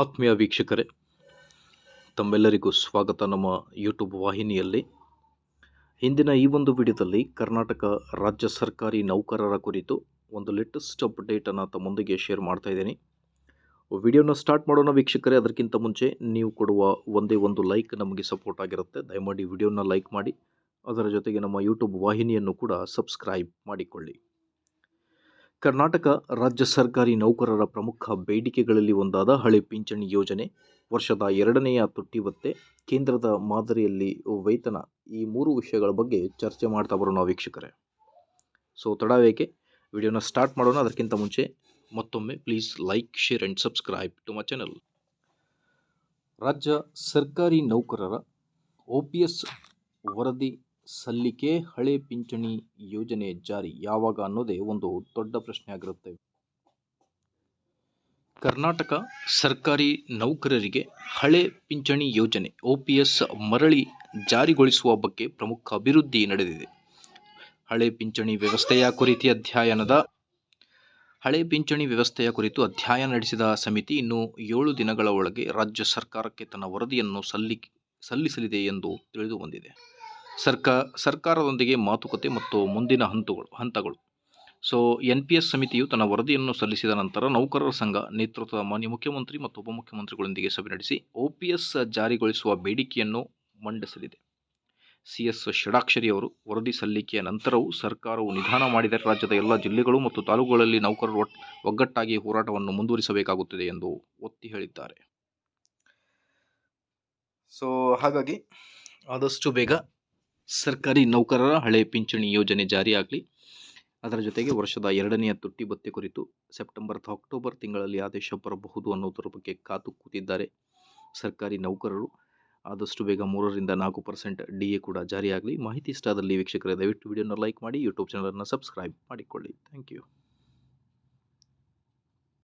ಆತ್ಮೀಯ ವೀಕ್ಷಕರೇ, ತಮ್ಮೆಲ್ಲರಿಗೂ ಸ್ವಾಗತ ನಮ್ಮ ಯೂಟ್ಯೂಬ್ ವಾಹಿನಿಯಲ್ಲಿ. ಹಿಂದಿನ ಈ ಒಂದು ವಿಡಿಯೋದಲ್ಲಿ ಕರ್ನಾಟಕ ರಾಜ್ಯ ಸರ್ಕಾರಿ ನೌಕರರ ಕುರಿತು ಒಂದು ಲೇಟೆಸ್ಟ್ ಅಪ್ಡೇಟನ್ನು ತಮ್ಮೊಂದಿಗೆ ಶೇರ್ ಮಾಡ್ತಾ ಇದ್ದೀನಿ. ವಿಡಿಯೋನ ಸ್ಟಾರ್ಟ್ ಮಾಡೋಣ ವೀಕ್ಷಕರೇ, ಅದಕ್ಕಿಂತ ಮುಂಚೆ ನೀವು ಕೊಡುವ ಒಂದೇ ಒಂದು ಲೈಕ್ ನಮಗೆ ಸಪೋರ್ಟ್ ಆಗಿರುತ್ತೆ. ದಯಮಾಡಿ ವಿಡಿಯೋನ ಲೈಕ್ ಮಾಡಿ, ಅದರ ಜೊತೆಗೆ ನಮ್ಮ ಯೂಟ್ಯೂಬ್ ವಾಹಿನಿಯನ್ನು ಕೂಡ ಸಬ್ಸ್ಕ್ರೈಬ್ ಮಾಡಿಕೊಳ್ಳಿ. ಕರ್ನಾಟಕ ರಾಜ್ಯ ಸರ್ಕಾರಿ ನೌಕರರ ಪ್ರಮುಖ ಬೇಡಿಕೆಗಳಲ್ಲಿ ಒಂದಾದ ಹಳೆ ಪಿಂಚಣಿ ಯೋಜನೆ. ವರ್ಷದ ಎರಡನೆಯ ತುಟ್ಟಿವತ್ತೆ ಕೇಂದ್ರದ ಮಾದರಿಯಲ್ಲಿ ವೇತನ. ಈ ಮೂರು ವಿಷಯಗಳ ಬಗ್ಗೆ ಚರ್ಚೆ ಮಾಡ್ತಾ ಬರೋಣ ವೀಕ್ಷಕರೇ. ಸೊ ತಡವೇಕೆ ವಿಡಿಯೋನ ಸ್ಟಾರ್ಟ್ ಮಾಡೋಣ. ಅದಕ್ಕಿಂತ ಮುಂಚೆ ಮತ್ತೊಮ್ಮೆ please like share and subscribe to my channel ರಾಜ್ಯ ಸರ್ಕಾರಿ ನೌಕರರ ಒ ವರದಿ ಸಲ್ಲಿಕೆ ಹಳೆ ಪಿಂಚಣಿ ಯೋಜನೆ ಜಾರಿ ಯಾವಾಗ ಅನ್ನೋದೇ ಒಂದು ದೊಡ್ಡ ಪ್ರಶ್ನೆ ಆಗಿರುತ್ತೆ ಕರ್ನಾಟಕ ಸರ್ಕಾರಿ ನೌಕರರಿಗೆ ಹಳೆ ಪಿಂಚಣಿ ಯೋಜನೆ ಒ ಪಿ ಎಸ್ ಮರಳಿ ಜಾರಿಗೊಳಿಸುವ ಬಗ್ಗೆ ಪ್ರಮುಖ ಅಭಿವೃದ್ಧಿ ನಡೆದಿದೆ. ಹಳೆ ಪಿಂಚಣಿ ವ್ಯವಸ್ಥೆಯ ಕುರಿತು ಅಧ್ಯಯನದ ಹಳೆ ಪಿಂಚಣಿ ವ್ಯವಸ್ಥೆಯ ಕುರಿತು ಅಧ್ಯಯನ ನಡೆಸಿದ ಸಮಿತಿ ಇನ್ನು ಏಳು ದಿನಗಳ ಒಳಗೆ ರಾಜ್ಯ ಸರ್ಕಾರಕ್ಕೆ ತನ್ನ ವರದಿಯನ್ನು ಸಲ್ಲಿ ಸಲ್ಲಿಸಲಿದೆ ಎಂದು ತಿಳಿದು ಬಂದಿದೆ. ಸರ್ಕಾ, ಸರ್ಕಾರದೊಂದಿಗೆ ಮಾತುಕತೆ ಮತ್ತು ಮುಂದಿನ ಹಂತಗಳು ಹಂತಗಳು. ಸೊ ಎನ್ ಪಿ ಎಸ್ ಸಮಿತಿಯು ತನ್ನ ವರದಿಯನ್ನು ಸಲ್ಲಿಸಿದ ನಂತರ ನೌಕರರ ಸಂಘ ನೇತೃತ್ವದ ಮಾನ್ಯ ಮುಖ್ಯಮಂತ್ರಿ ಮತ್ತು ಉಪಮುಖ್ಯಮಂತ್ರಿಗಳೊಂದಿಗೆ ಸಭೆ ನಡೆಸಿ ಒ ಪಿ ಎಸ್ ಜಾರಿಗೊಳಿಸುವ ಬೇಡಿಕೆಯನ್ನು ಮಂಡಿಸಲಿದೆ. ಸಿ ಎಸ್ ಷಡಾಕ್ಷರಿ ಅವರು ವರದಿ ಸಲ್ಲಿಕೆಯ ನಂತರವೂ ಸರ್ಕಾರವು ನಿಧಾನ ಮಾಡಿದರೆ ರಾಜ್ಯದ ಎಲ್ಲ ಜಿಲ್ಲೆಗಳು ಮತ್ತು ತಾಲೂಕುಗಳಲ್ಲಿ ನೌಕರರು ಒಗ್ಗಟ್ಟಾಗಿ ಹೋರಾಟವನ್ನು ಮುಂದುವರಿಸಬೇಕಾಗುತ್ತದೆ ಎಂದು ಒತ್ತಿ ಹೇಳಿದ್ದಾರೆ. ಸೊ ಹಾಗಾಗಿ ಆದಷ್ಟು ಬೇಗ ಸರ್ಕಾರಿ ನೌಕರರ ಹಳೆ ಪಿಂಚಣಿ ಯೋಜನೆ ಜಾರಿಯಾಗಲಿ ಅದರ ಜೊತೆಗೆ ವರ್ಷದ ಎರಡನೆಯ ತುಟ್ಟಿ ಭತ್ಯೆ ಕುರಿತು ಸೆಪ್ಟೆಂಬರ್ ಅಥವಾ ಅಕ್ಟೋಬರ್ ತಿಂಗಳಲ್ಲಿ ಆದೇಶ ಬರಬಹುದು ಅನ್ನೋದರ ಬಗ್ಗೆ ಕಾತು ಕೂತಿದ್ದಾರೆ. ಸರ್ಕಾರಿ ನೌಕರರು ಆದಷ್ಟು ಬೇಗ ಮೂರರಿಂದ ನಾಲ್ಕು ಪರ್ಸೆಂಟ್ ಡಿ ಎ ಕೂಡ ಜಾರಿಯಾಗಲಿ ಮಾಹಿತಿ ಇಷ್ಟ ಆದಲ್ಲಿ ವೀಕ್ಷಕರೇ, ದಯವಿಟ್ಟು ವಿಡಿಯೋನ ಲೈಕ್ ಮಾಡಿ, ಯೂಟ್ಯೂಬ್ ಚಾನಲನ್ನು ಸಬ್ಸ್ಕ್ರೈಬ್ ಮಾಡಿಕೊಳ್ಳಿ. Thank you.